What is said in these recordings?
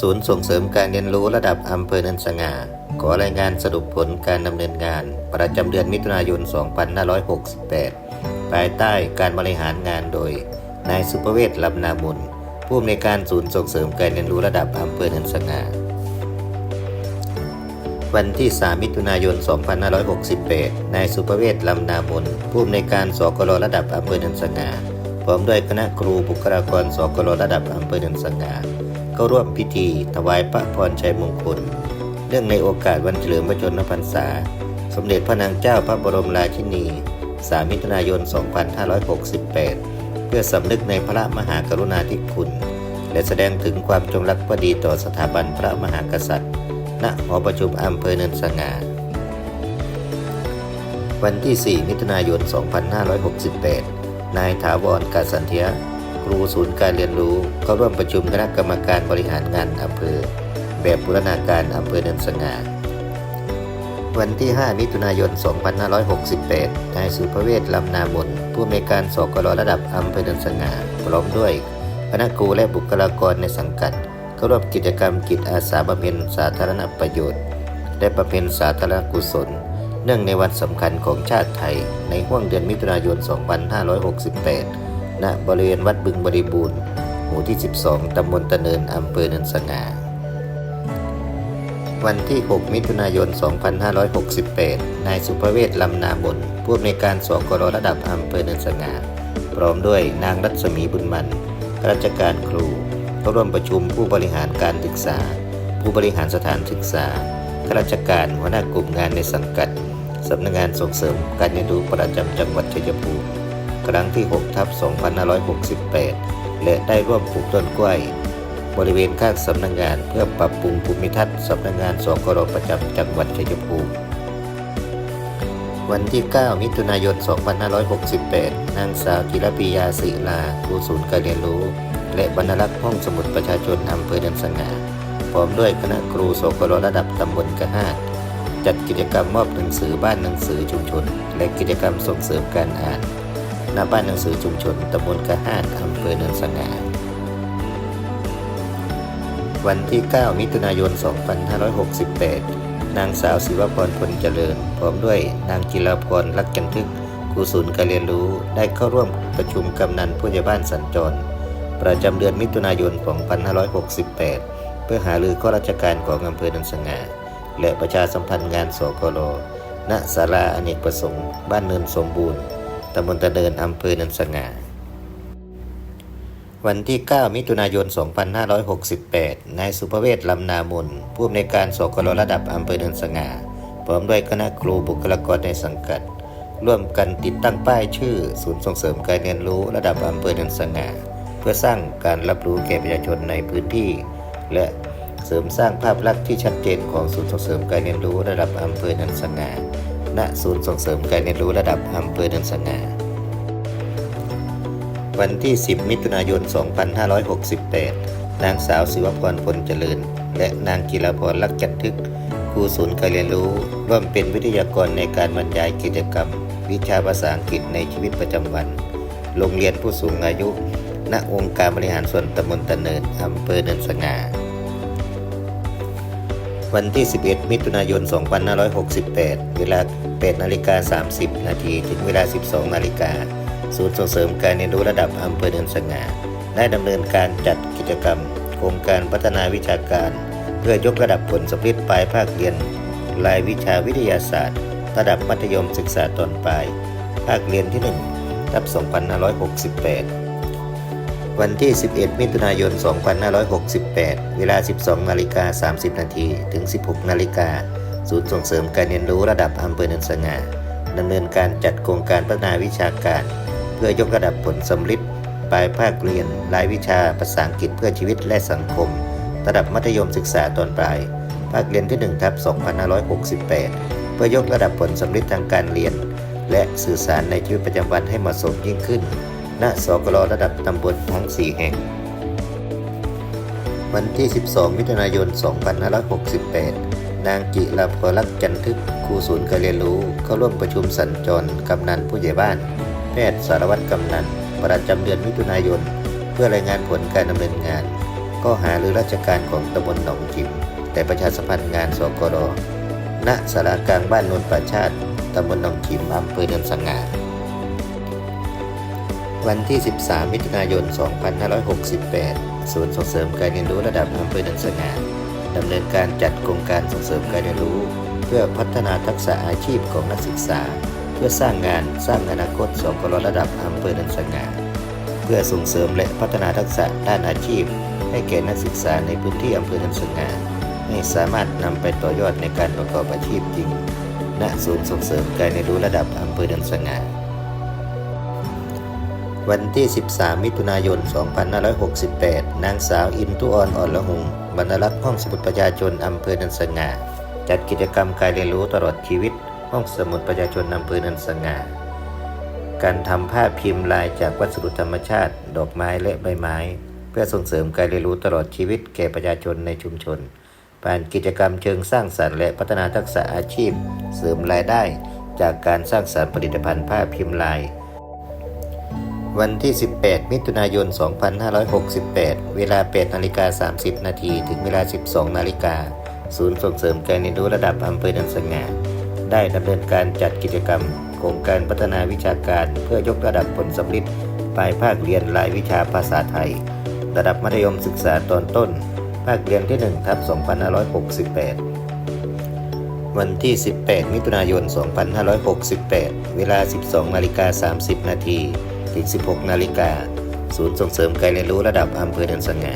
ศูนย์ส่งเสริมการเรียนรู้ระดับอำเภอเนินสง่า ขอรายงานสรุปผลการดำเนินงาน ประจำเดือนมิถุนายน 2568 ภายใต้การบริหารงานโดย นายสุประเวศลำนามุนผู้อำนวยการศูนย์ส่งเสริมการเรียนรู้ระดับอำเภอเนินสง่า วันที่ 3 มิถุนายน 2568 นายสุประเวศลำนามนผู้อำนวยการสกลระดับอำเภอเนินสง่าพร้อมด้วยคณะครูบุคลากรสกลระดับอำเภอเนินสง่า เข้าร่วมพิธี ถวายพระพรชัยมงคล เนื่องในโอกาสวันเฉลิมพระชนมพรรษา สมเด็จพระนางเจ้าพระบรมราชินี 3 มิถุนายน 2568 เพื่อสำนึกในพระมหากรุณาธิคุณ และแสดงถึงความจงรักภักดีต่อสถาบันพระมหากษัตริย์ ณ หอประชุมอำเภอเนินสง่าวันที่ 4 มิถุนายน 2568 นายถาวรกาสันเทีย รูศูนย์การเรียนรู้เข้าร่วมประชุมคณะกรรมการบริหารงานอำเภอ แบบบูรณาการอำเภอเนินสง่าวันที่ 5 มิถุนายน 2568 นายสุภเวศลำนามนผู้อำนวยการสกลระดับอำเภอเนินสง่าพร้อมด้วยคณะครูและบุคลากรในสังกัดเข้าร่วมกิจกรรมกิจอาสาบำเพ็ญสาธารณประโยชน์ และบำเพ็ญสาธารณกุศล เนื่องในวันสำคัญของชาติไทยในห่วงเดือนมิถุนายน 2568 ณบริเวณวัดบึงบริบูรณ์ หมู่ที่ 12 ตำบลตะเนิน อำเภอเนินสง่า วันที่ 6 มิถุนายน 2568 นายสุภเวศลำนามนผู้อำนวยการสกลระดับอำเภอเนินสง่า พร้อมด้วยนางรัศมีบุญมันข้าราชการครูเข้าร่วมประชุมผู้บริหารการศึกษา ผู้บริหารสถานศึกษาข้าราชการหัวหน้ากลุ่มงานในสังกัดสำนักงานส่งเสริมการเรียนรู้ประจำจังหวัดชัยภูมิ ครั้งที่6ทับ2568 และได้ร่วมปลูกต้นกล้วย บริเวณข้างสำนักงานเพื่อปรับปรุงภูมิทัศน์สำนักงานสกรประจำจังหวัดชัยภูมิวันที่ 9 มิถุนายน 2568 นางสาวจิรปิยาศิลาครูศูนย์การเรียนรู้ และบรรณรักษ์ห้องสมุดประชาชนอำเภอเดินสง่าพร้อมด้วยคณะครูสกรระดับตำบลกระหาดจัดกิจกรรมมอบหนังสือบ้านหนังสือชุมชน และกิจกรรมส่งเสริมการอ่าน ณบ้านหนังสือชุมชนตำบลกระห้าดอำเภอเนินสง่าวันที่ 9 มิถุนายน 2568 นางสาวศิวพรพลเจริญ พร้อมด้วยนางจิรพรรักจันทึกครูศูนย์การเรียนรู้ได้เข้าร่วมประชุมกำนันผู้ใหญ่บ้านสัญจร ประจำเดือนมิถุนายน 2568 เพื่อหารือข้อราชการของอำเภอเนินสง่าและประชาสัมพันธ์งานสกลณศาลาอเนกประสงค์ บ้านเนินสมบูรณ์ ตำบลตะเนินอำเภอนินสง่า วันที่ 9 มิถุนายน 2568 นายสุภเวศลำนามนผู้อำนวยการสกลระดับอำเภอนินสง่า พร้อมด้วยคณะครูบุคลากรในสังกัด ร่วมกันติดตั้งป้ายชื่อ ศูนย์ส่งเสริมการเรียนรู้ระดับอำเภอนินสง่า เพื่อสร้างการรับรู้แก่ประชาชนในพื้นที่ และเสริมสร้างภาพลักษณ์ที่ชัดเจนของศูนย์ส่งเสริมการเรียนรู้ระดับอำเภอนินสง่า ณศูนย์ส่งเสริมการเรียนรู้ระดับอำเภอเนินสง่าวันที่ 10 มิถุนายน 2568 นางสาวศิวพรพลเจริญ และนางกิรพรลักจันทึกครูศูนย์การเรียนรู้ ร่วมเป็นวิทยากรในการบรรยายกิจกรรม วิชาภาษาอังกฤษในชีวิตประจำวัน โรงเรียนผู้สูงอายุ ณองค์การบริหารส่วนตำบลตะเนินอำเภอเนินสง่า วันที่ 11 มิถุนายน 2568 เวลา 8 นาฬิกา 30 นาทีถึงเวลา 12 นาฬิกา ศูนย์ส่งเสริมการเรียนรู้ระดับอำเภอเนินสง่าได้ดำเนินการจัดกิจกรรม โครงการพัฒนาวิชาการ เพื่อยกระดับผลสำเร็จปลายภาคเรียน รายวิชาวิทยาศาสตร์ ระดับมัธยมศึกษาตอนปลาย ภาคเรียนที่1ทับ 2568 วันที่ 11 มิถุนายน 2568 เวลา 12 นาฬิกา 30 นาที ถึง 16 นาฬิกา ศูนย์ส่งเสริมการเรียนรู้ระดับอำเภอเนินสง่าดำเนินการจัดโครงการพัฒนาวิชาการ เพื่อยกระดับผลสำลิดปลายภาคเรียน รายวิชาภาษาอังกฤษเพื่อชีวิตและสังคม ระดับมัธยมศึกษาตอนปลาย ภาคเรียนที่1ทับ2568 เพื่อยกระดับผลสำลิดทางการเรียน และสื่อสารในชีวิตประจำวันให้เหมาะสมยิ่งขึ้น ณสกลระดับตำบลทั้ง 4 แห่ง วันที่ 12 มิถุนายน 2568 นางกิรพลักษ์จันทึกครูศูนย์การเรียนรู้ เข้าร่วมประชุมสัญจรกำนันผู้ใหญ่บ้าน แพทย์สารวัตรกำนัน ประจำเดือนมิถุนายน เพื่อรายงานผลการดำเนินงาน ก็หาหรือราชการของตำบลหนองจิมแต่ประชาสัมพันธ์งานสกรณสารากลางบ้านนนประชาติตำบลหนองจิมอำเภอเนินสง่า วันที่ 13 มิถุนายน 2568 ศูนย์ส่งเสริมการเรียนรู้ระดับอำเภอเนินสง่าดำเนินการจัดโครงการส่งเสริมการเรียนรู้ เพื่อพัฒนาทักษะอาชีพของนักศึกษา เพื่อสร้างงานสร้างอนาคตสกรระดับอำเภอเนินสง่าเพื่อส่งเสริมและพัฒนาทักษะด้านอาชีพ ให้แก่นักศึกษาในพื้นที่อำเภอเนินสง่าให้สามารถนำไปต่อยอดในการประกอบอาชีพจริง ณ ศูนย์ส่งเสริมการเรียนรู้ระดับอำเภอเนินสง่า วันที่ 13 มิถุนายน 2568 นางสาวอินทุออนอ่อนละหงบรรลักษ์ห้องสมุดประชาชนอำเภอนินสง่าจัดกิจกรรมการเรียนรู้ตลอดชีวิต ห้องสมุดประชาชนอำเภอนินสง่าการทำภาพพิมพ์ลายจากวัสดุธรรมชาติ ดอกไม้และใบไม้ เพื่อส่งเสริมการเรียนรู้ตลอดชีวิตแก่ประชาชนในชุมชน ผ่านกิจกรรมเชิงสร้างสรรค์และพัฒนาทักษะอาชีพ เสริมรายได้ จากการสร้างสรรค์ผลิตภัณฑ์ผ้าพิมพ์ลาย วันที่ 18 มิถุนายน 2568 เวลา 8 นาฬิกา 30 นาทีถึงเวลา 12 นาฬิกา ศูนย์ส่งเสริมการเรียนรู้ระดับอำเภอเนินสง่าได้ดำเนินการจัดกิจกรรม โครงการพัฒนาวิชาการเพื่อยกระดับผลสำลิดปลายภาคเรียนรายวิชาภาษาไทย ระดับมัธยมศึกษาตอนต้น ภาคเรียนที่1ทับ2568 วันที่ 18 มิถุนายน 2568 เวลา 12 นาฬิกา 30 นาที ถึง 16 นาฬิกา ศูนย์ส่งเสริมการเรียนรู้ระดับอำเภอเนินสง่า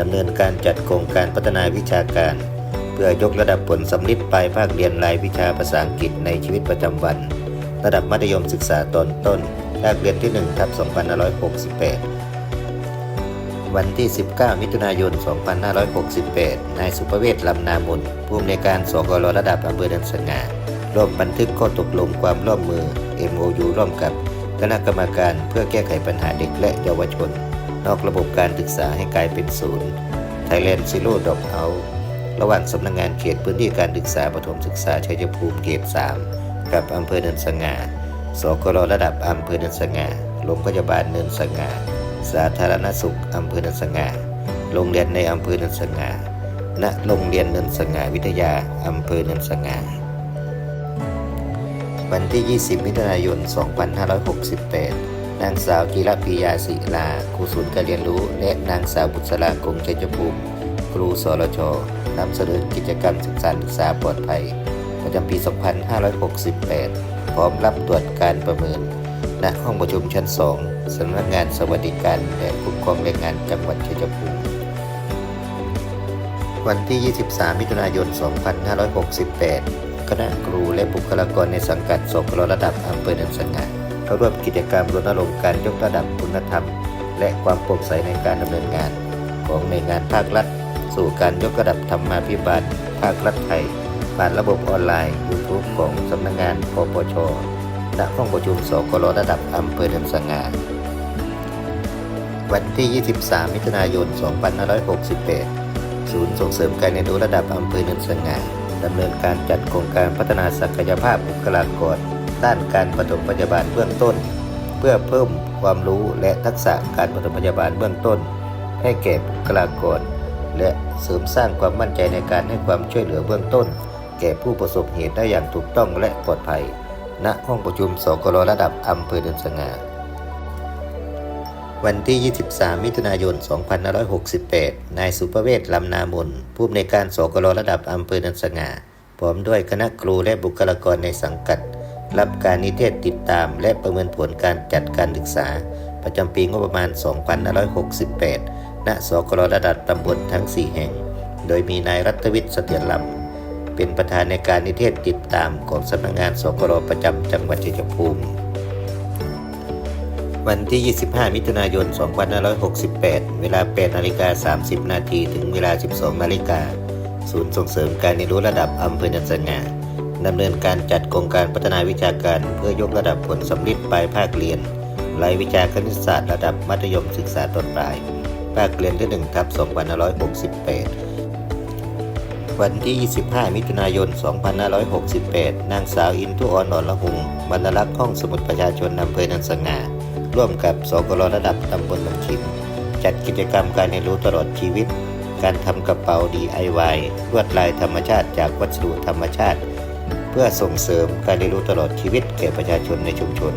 ดำเนินการจัดโครงการพัฒนาวิชาการ เพื่อยกระดับผลสำลิดปลายภาคเรียนรายวิชาภาษาอังกฤษในชีวิตประจำวัน ระดับมัธยมศึกษาตอนต้นภาคเรียนที่1ทับ2568 วันที่ 19 มิถุนายน 2568 นายสุภเวศลำนามุนผู้อำนวยการสกรระดับอำเภอเนินสง่าร่วมบันทึกข้อตกลงความร่วมมือ MOU ร่วมกับ คณะกรรมการเพื่อแก้ไขปัญหาเด็กและเยาวชน นอกระบบการศึกษาให้กลายเป็นศูนย์ Thailand Zero Drop Out ระหว่างสำนักงงานเขตพื้นที่การศึกษาประถมศึกษาชัยภูมิเขต 3 กับอำเภอเนินสง่าสกรระดับอำเภอเนินสง่าโรงพยาบาลเนินสง่าสาธารณสุขอำเภอเนินสง่าโรงเรียนในอำเภอเนินสง่าณโรงเรียนเนินสง่าวิทยาอำเภอเนินสง่า วันที่ 20 มิถุนายน 2568 นางสาวจิรปิยาศิลาครูศูนย์การเรียนรู้ และนางสาวบุษรากงชัยภูมิครูสรชนำเสนอกิจกรรมศึกษาศึกษาปลอดภัย ประจำปี 2568 พร้อมรับตรวจการประเมิน ณ ห้องประชุมชั้น 2 สำนักงานสวัสดิการและคุ้มครองแรงงานจังหวัดชัยภูมิวันที่ 23 มิถุนายน 2568 คณะครูและบุคลากรในสังกัดสกรระดับอำเภอเนินสง่าเข้าร่วมกิจกรรมรณรงค์การยกระดับคุณธรรม และความโปร่งใสในการดำเนินงาน ของหน่วยงานภาครัฐ สู่การยกระดับธรรมาภิบาลภาครัฐไทย ผ่านระบบออนไลน์ YouTube ของสำนักงานปปชณห้องประชุมสกรระดับอำเภอเนินสง่าวันที่ 23 มิถุนายน 2568 ศูนย์ส่งเสริมการเรียนรู้ระดับอำเภอเนินสง่า ดำเนินการจัดโครงการพัฒนาศักยภาพบุคลากรด้านการปฐมพยาบาลเบื้องต้น เพื่อเพิ่มความรู้และทักษะการปฐมพยาบาลเบื้องต้น ให้แก่บุคลากร และเสริมสร้างความมั่นใจในการให้ความช่วยเหลือเบื้องต้น แก่ผู้ประสบเหตุได้อย่างถูกต้องและปลอดภัย ณห้องประชุมสกรระดับอำเภอเนินสง่า วันที่ 23 มิถุนายน 2568 นายสุประเวศลำนามนผู้อำนวยการสกรระดับอำเภอนินสง่าพร้อมด้วยคณะครูและบุคลากรในสังกัด รับการนิเทศติดตาม และประเมินผลการจัดการศึกษา ประจำปีงบประมาณ 2568 ณ สกรระดับตำบลทั้ง 4 แห่ง โดยมีนายรัตวิทย์เสถียรลำเป็นประธานในการนิเทศติดตามของสำนักงานสกรประจำจังหวัดชัยภูมิ วันที่ 25 มิถุนายน 2568 เวลา 8 นาฬิกา 30 นาทีถึงเวลา 12 นาฬิกา ศูนย์ส่งเสริมการเรียนรู้ระดับอำเภอเนินสง่าดำเนินการจัดโครงการพัฒนาวิชาการเพื่อยกระดับผลสำลิดปลายภาคเรียนรายวิชาคณิตศาสตร์ระดับมัธยมศึกษาตอนปลาย ภาคเรียนที่1ทับ2568 วันที่ 25 มิถุนายน 2568 นางสาวอินทุออนอนละหุงบรรลักษ์ห้องสมุดประชาชนอำเภอเนินสง่า ร่วมกับสกรระดับตำบลหนองชิมจัดกิจกรรมการเรียนรู้ตลอดชีวิต การทำกระเป๋า DIY ลวดลายธรรมชาติจากวัสดุธรรมชาติ เพื่อส่งเสริมการเรียนรู้ตลอดชีวิตแก่ประชาชนในชุมชน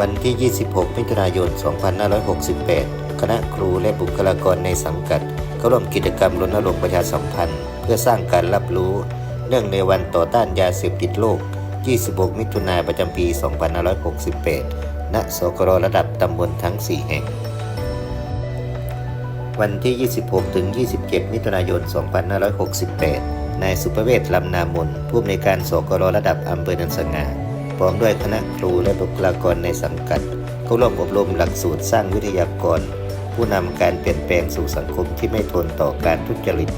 วันที่ 26 มิถุนายน 2568 คณะครูและบุคลากรในสังกัดเข้าร่วมกิจกรรมรณรงค์ประชาสัมพันธ์ เพื่อสร้างการรับรู้ เนื่องในวันต่อต้านยาเสพติดโลก 26 มิถุนายนประจำปี 2568 ณ สกรระดับตำบลทั้ง 4 แห่ง วันที่ 26 ถึง 27 มิถุนายน 2568 นายสุประเวศลำนามนผู้อำนวยการสกรระดับอำเภอเนินสง่าพร้อมด้วยคณะครูและบุคลากรในสังกัด เข้าร่วมอบรมหลักสูตรสร้างวิทยากร ผู้นำการเปลี่ยนแปลงสู่สังคมที่ไม่ทนต่อการทุจริต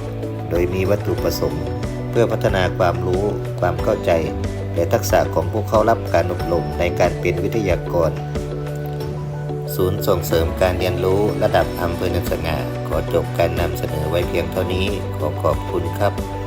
โดยมีวัตถุประสงค์ เพื่อพัฒนาความรู้ความเข้าใจ และทักษะของผู้เข้ารับการอบรมในการเป็นวิทยากร ศูนย์ส่งเสริมการเรียนรู้ระดับอำเภอเนินสง่าขอจบการนำเสนอไว้เพียงเท่านี้ขอขอบคุณครับ